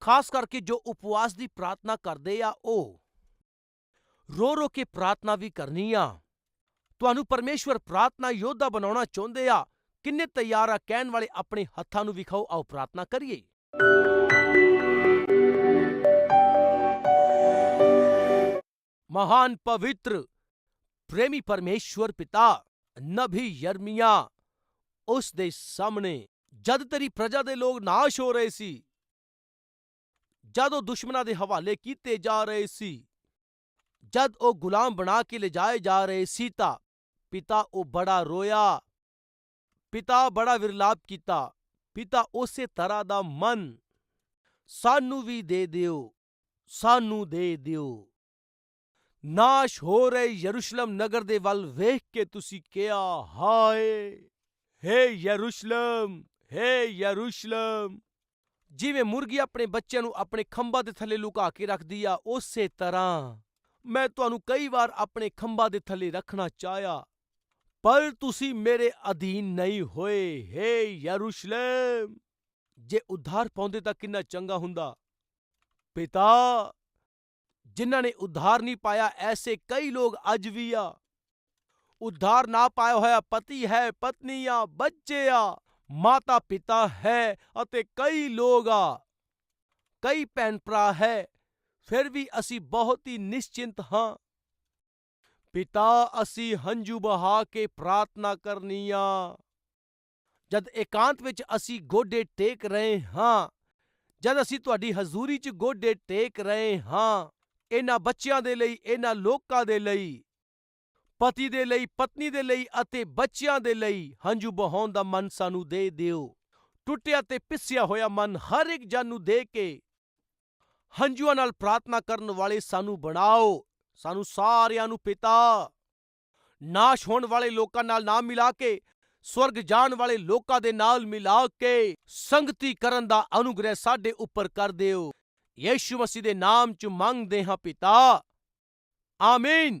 ਖਾਸ ਕਰਕੇ ਜੋ ਉਪਵਾਸ ਦੀ ਪ੍ਰਾਰਥਨਾ ਕਰਦੇ ਆ, ਉਹ ਰੋ ਰੋ ਕੇ ਪ੍ਰਾਰਥਨਾ ਵੀ ਕਰਨੀ ਆ। ਤੁਹਾਨੂੰ ਪਰਮੇਸ਼ਵਰ ਪ੍ਰਾਰਥਨਾ ਯੋਧਾ ਬਣਾਉਣਾ ਚਾਹੁੰਦੇ ਆ, ਕਿੰਨੇ ਤਿਆਰ ਆ, ਕਹਿਣ ਵਾਲੇ ਆਪਣੇ ਹੱਥਾਂ ਨੂੰ ਵਿਖਾਓ, ਆਓ ਪ੍ਰਾਰਥਨਾ ਕਰੀਏ। ਮਹਾਨ ਪਵਿੱਤਰ ਪ੍ਰੇਮੀ ਪਰਮੇਸ਼ਵਰ ਪਿਤਾ ਨਭੀ ਯਰਮੀਆ ਉਸ ਦੇ ਸਾਹਮਣੇ ਜਦ ਤੇਰੀ ਪ੍ਰਜਾ ਦੇ ਲੋਕ ਨਾਸ਼ ਹੋ ਰਹੇ ਸੀ ਜਦ ਉਹ ਦੁਸ਼ਮਣਾਂ ਦੇ ਹਵਾਲੇ ਕੀਤੇ ਜਾ ਰਹੇ ਸੀ ਜਦ ਉਹ ਗੁਲਾਮ ਬਣਾ ਕੇ ਲਿਜਾਏ ਜਾ ਰਹੇ ਸੀ ਤਾਂ ਪਿਤਾ ਉਹ ਬੜਾ ਰੋਇਆ ਪਿਤਾ ਬੜਾ ਵਿਰਲਾਪ ਕੀਤਾ ਪਿਤਾ ਉਸੇ ਤਰ੍ਹਾਂ ਦਾ ਮਨ। ਸਾਨੂੰ ਵੀ ਦੇ ਦਿਓ, ਸਾਨੂੰ ਦੇ ਦਿਓ। ਨਾਸ਼ ਹੋ ਰਹੇ ਯਰੂਸ਼ਲਮ ਨਗਰ ਦੇ ਵੱਲ ਵੇਖ ਕੇ ਤੁਸੀਂ ਕਿਹਾ, ਹਾਏ, ਹੇ ਯਰੂਸ਼ਲਮ ਹੇ ਯਰੂਸ਼ਲਮ। ਜਿਵੇਂ ਮੁਰਗੀ ਆਪਣੇ ਬੱਚਿਆਂ ਨੂੰ ਆਪਣੇ ਖੰਭਾਂ ਦੇ ਥੱਲੇ ਲੁਕਾ ਕੇ ਰੱਖਦੀ ਆ, ਉਸੇ ਤਰ੍ਹਾਂ। ਮੈਂ ਤੁਹਾਨੂੰ ਕਈ ਵਾਰ ਆਪਣੇ ਖੰਭਾਂ ਦੇ ਥੱਲੇ ਰੱਖਣਾ ਚਾਹਿਆ ਪਰ ਤੁਸੀਂ ਮੇਰੇ ਅਧੀਨ ਨਹੀਂ ਹੋਏ, ਹੇ ਯਰੂਸ਼ਲਮ! ਜੇ ਉਧਾਰ ਪਾਉਂਦੇ ਤਾਂ ਕਿੰਨਾ ਚੰਗਾ ਹੁੰਦਾ। ਪਿਤਾ, ਜਿਨ੍ਹਾਂ ਨੇ ਉਧਾਰ ਨਹੀਂ ਪਾਇਆ, ਐਸੇ ਕਈ ਲੋਕ ਅੱਜ ਵੀ ਆ। ਉਧਾਰ ਨਾ ਪਾਇਆ ਹੋਇਆ ਪਤੀ ਹੈ, ਪਤਨੀ ਆ, ਬੱਚੇ ਆ, ਮਾਤਾ ਪਿਤਾ ਹੈ ਅਤੇ ਕਈ ਲੋਕ ਆ। ਕਈ ਭੈਣ ਭਰਾ ਹੈ, ਫਿਰ ਵੀ ਅਸੀਂ ਬਹੁਤ ਹੀ ਨਿਸ਼ਚਿੰਤ ਹਾਂ। ਪਿਤਾ, ਅਸੀਂ ਹੰਝੂ ਬਹਾ ਕੇ ਪ੍ਰਾਰਥਨਾ ਕਰਨੀ ਆ। ਜਦ ਇਕਾਂਤ ਵਿੱਚ ਅਸੀਂ ਗੋਡੇ ਟੇਕ ਰਹੇ ਹਾਂ, ਜਦ ਅਸੀਂ ਤੁਹਾਡੀ ਹਜ਼ੂਰੀ 'ਚ ਗੋਡੇ ਟੇਕ ਰਹੇ ਹਾਂ, ਇਹਨਾਂ ਬੱਚਿਆਂ ਦੇ ਲਈ, ਇਹਨਾਂ ਲੋਕਾਂ ਦੇ ਲਈ, ਪਤੀ ਦੇ ਲਈ, ਪਤਨੀ ਦੇ ਲਈ ਅਤੇ ਬੱਚਿਆਂ ਦੇ ਲਈ ਹੰਝੂ ਬਹਾਉਣ ਦਾ ਮਨ ਸਾਨੂੰ ਦੇ ਦਿਓ। ਟੁੱਟਿਆ ਤੇ ਪਿਸਿਆ ਹੋਇਆ ਮਨ ਹਰ ਇੱਕ ਜਨ ਨੂੰ ਦੇ ਕੇ ਹੰਝੂਆਂ ਨਾਲ ਪ੍ਰਾਰਥਨਾ ਕਰਨ ਵਾਲੇ ਸਾਨੂੰ ਬਣਾਓ। ਸਾਨੂੰ ਸਾਰਿਆਂ ਨੂੰ ਪਿਤਾ। ਨਾਸ਼ ਹੋਣ ਵਾਲੇ ਲੋਕਾਂ ਨਾਲ ਨਾ ਮਿਲਾ ਕੇ, ਸਵਰਗ ਜਾਣ ਵਾਲੇ ਲੋਕਾਂ ਦੇ ਨਾਲ ਮਿਲਾ ਕੇ ਸੰਗਤੀ ਕਰਨ ਦਾ ਅਨੁਗ੍ਰਹਿ ਸਾਡੇ ਉੱਪਰ ਕਰ ਦਿਓ। ਯੀਸ਼ੂ ਮਸੀਹ ਦੇ ਨਾਮ 'ਚ ਮੰਗਦੇ ਹਾਂ ਪਿਤਾ। ਆਮੀਨ।